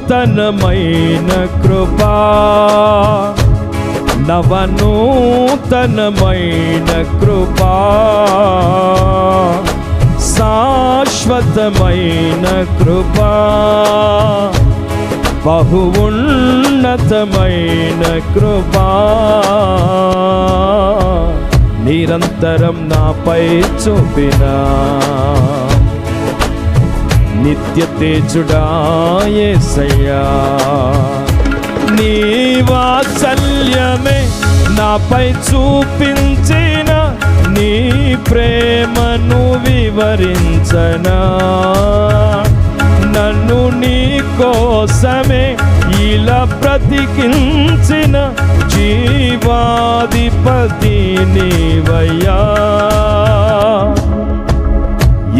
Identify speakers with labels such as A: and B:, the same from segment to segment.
A: నూతనమైన కృపా నవనూతనమైన కృపా శాశ్వతమైన కృపా బహు ఉన్నతమైన కృపా. నిరంతరం నాపై చూపినా నిత్య తేజుడాయేసయ్యా నీ వాత్సల్యమే నాపై చూపించిన నీ ప్రేమను వివరించనా? నన్ను నీ కోసమే ఇలా బ్రతికించిన జీవాధిపతి నీవయ్యా.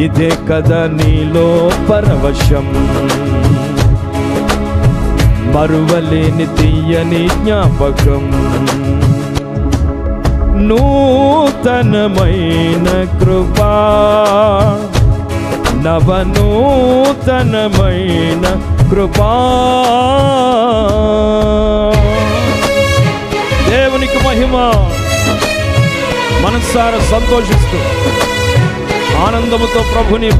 A: ఇదే కదా నీలో పరవశం. మరువలేని తీయని జ్ఞాపకం. నూతనమైన కృపా. నవనూతనమైన కృపా. దేవునికి మహిమ. మనస్సార సంతోషిస్తూ ఆనందముతో ప్రభుని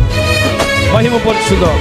A: మహిమపరుచుదాం.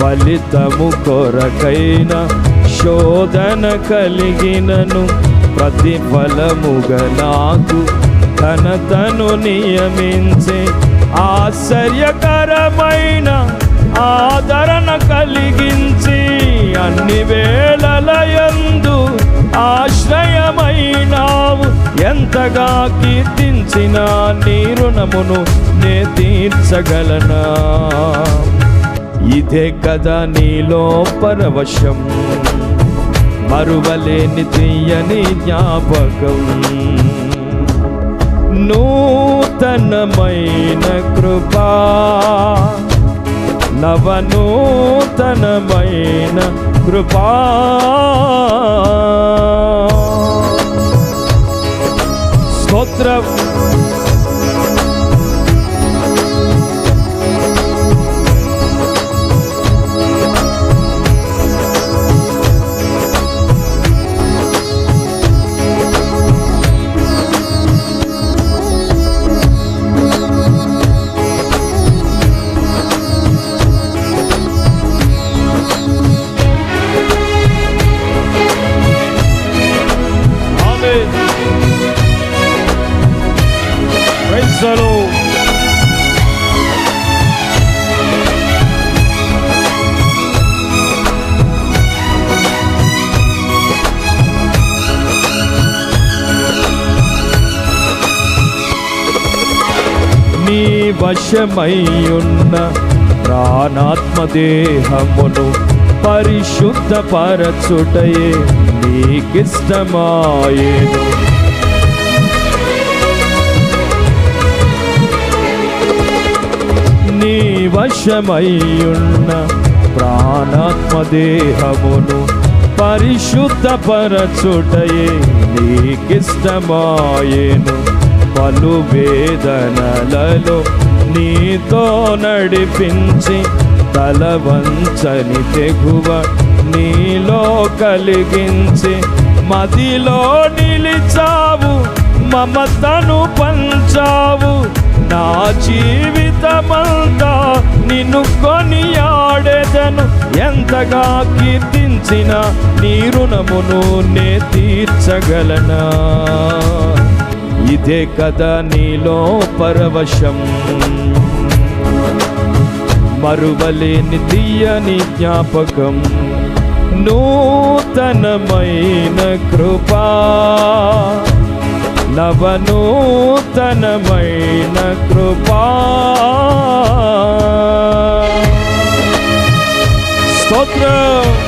A: ఫలితము కొరకైన శోధన కలిగినను ప్రతిఫలముగా నాకు ఘనతను నియమించే ఆశ్చర్యకరమైన ఆదరణ కలిగించి అన్ని వేళలయందు ఆశ్రయమైనావు. ఎంతగా కీర్తించిన నీ రుణమును నే తీర్చగలనా? ఇదే కదా నీలో పరవశం. మరువలేని తీయని జ్ఞాపకం. నూతనమైన కృపా. నవనూతనమైన కృపా. స్తోత్రం. వశమయ్యున్న ప్రాణాత్మదేహమును పరిశుద్ధపరచుటయే నీకిష్టమాయేను నీ వశమయ్యున్న ప్రాణాత్మదేహమును పరిశుద్ధపరచుటయే నీకిష్టమాయేను పలు వేదనలలో నీతో నడిపించి తల వంచని తెగువ నీలో కలిగించి మదిలో నిలిచావు మమతను పంచావు. నా జీవితమంతా నిన్ను కొనియాడేదను ఎంతగా కీర్తించిన నీ రుణమును నే తీర్చగలనా? ఇదే కదా నీలో పరవశం. మరువలేని తీయని జ్ఞాపకం. నూతనమైన కృపా. నవనూతనమైన కృపా. స్తోత్రం.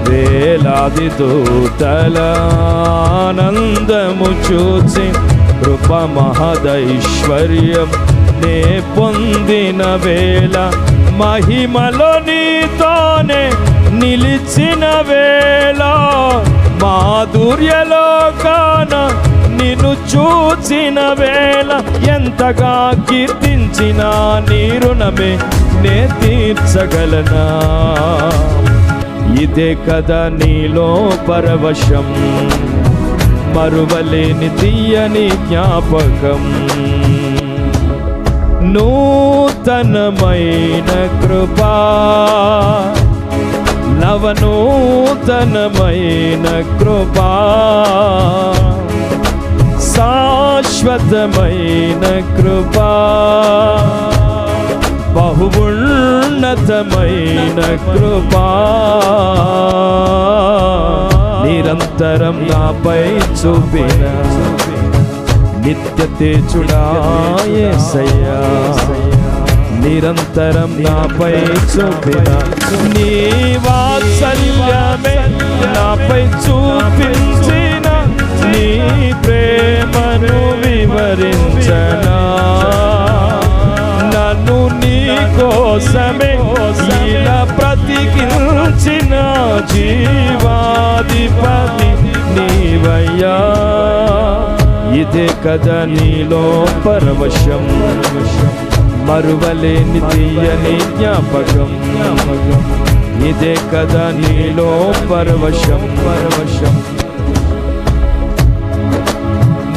A: వేలాది దూతల ఆనందము చూచి కృప మహదైశ్వర్యం నే పొందిన వేళ మహిమలో నీతోనే నిలిచిన వేళ మాధుర్యలో కాన నిన్ను చూచిన వేళ ఎంతగా కీర్తించిన నీ రుణమే నే తీర్చగలనా? ఇదే కదా నీలో పరవశం. మరువలేని తీయని జ్ఞాపకం. నూతనమైన కృపా. నవనూతనమైన కృపా. శాశ్వతమైన కృపా. ఉన్నతమైన కృపా. నిరంతరం నాపై చూపిన నిత్య తేజుడాయసయ్యా నిరంతరం నాపై చూపిన నీ వాత్సల్యమే నాపై చూపించిన నీ ప్రేమను వివరించనా. నన్ను నీ కోసమే జీవాధిపతి నీవయ్యా. ఇదే కదా నీలో పరవశం. మరువలేని తీయని జ్ఞాపకం. జ్ఞాపకం ఇదే కదా నీలో పరవశం పరవశం.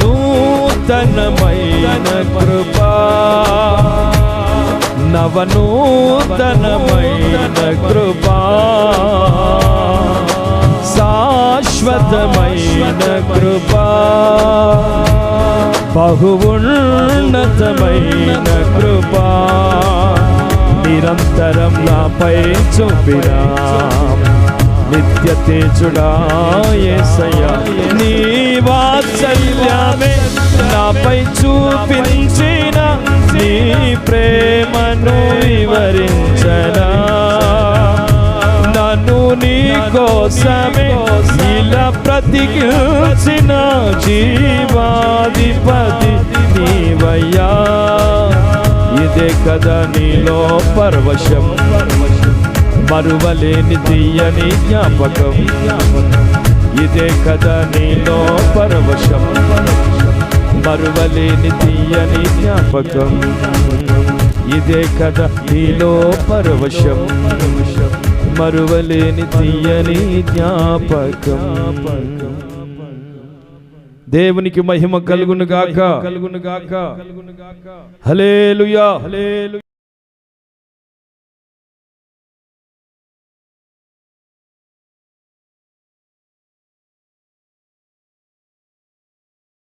A: నూతనమైన కృపా. నవనూతనమైన కృపా శాశ్వతమైన కృపా బహువున్నతమైన కృపా నిరంతరం నాపై చూపిరా నిత్య తేజుడా తేజుడాయసయ నీ వాత్సల్యమే నా ఇలా జీవాధిపతి నీవయ్యా. ఇదే కదా నీలో పరవశం. మరువలేని తీయని జ్ఞాపకం. ఇదే కదా నీలో పరవశం. మరువలేని తీయని జ్ఞాపకం. ఇదే కదా నీలో పరవశం. మరువలేని తీయని జ్ఞాపకం. దేవునికి మహిమ కలుగును గాక కలుగును గాక హలేలుయా హలేలు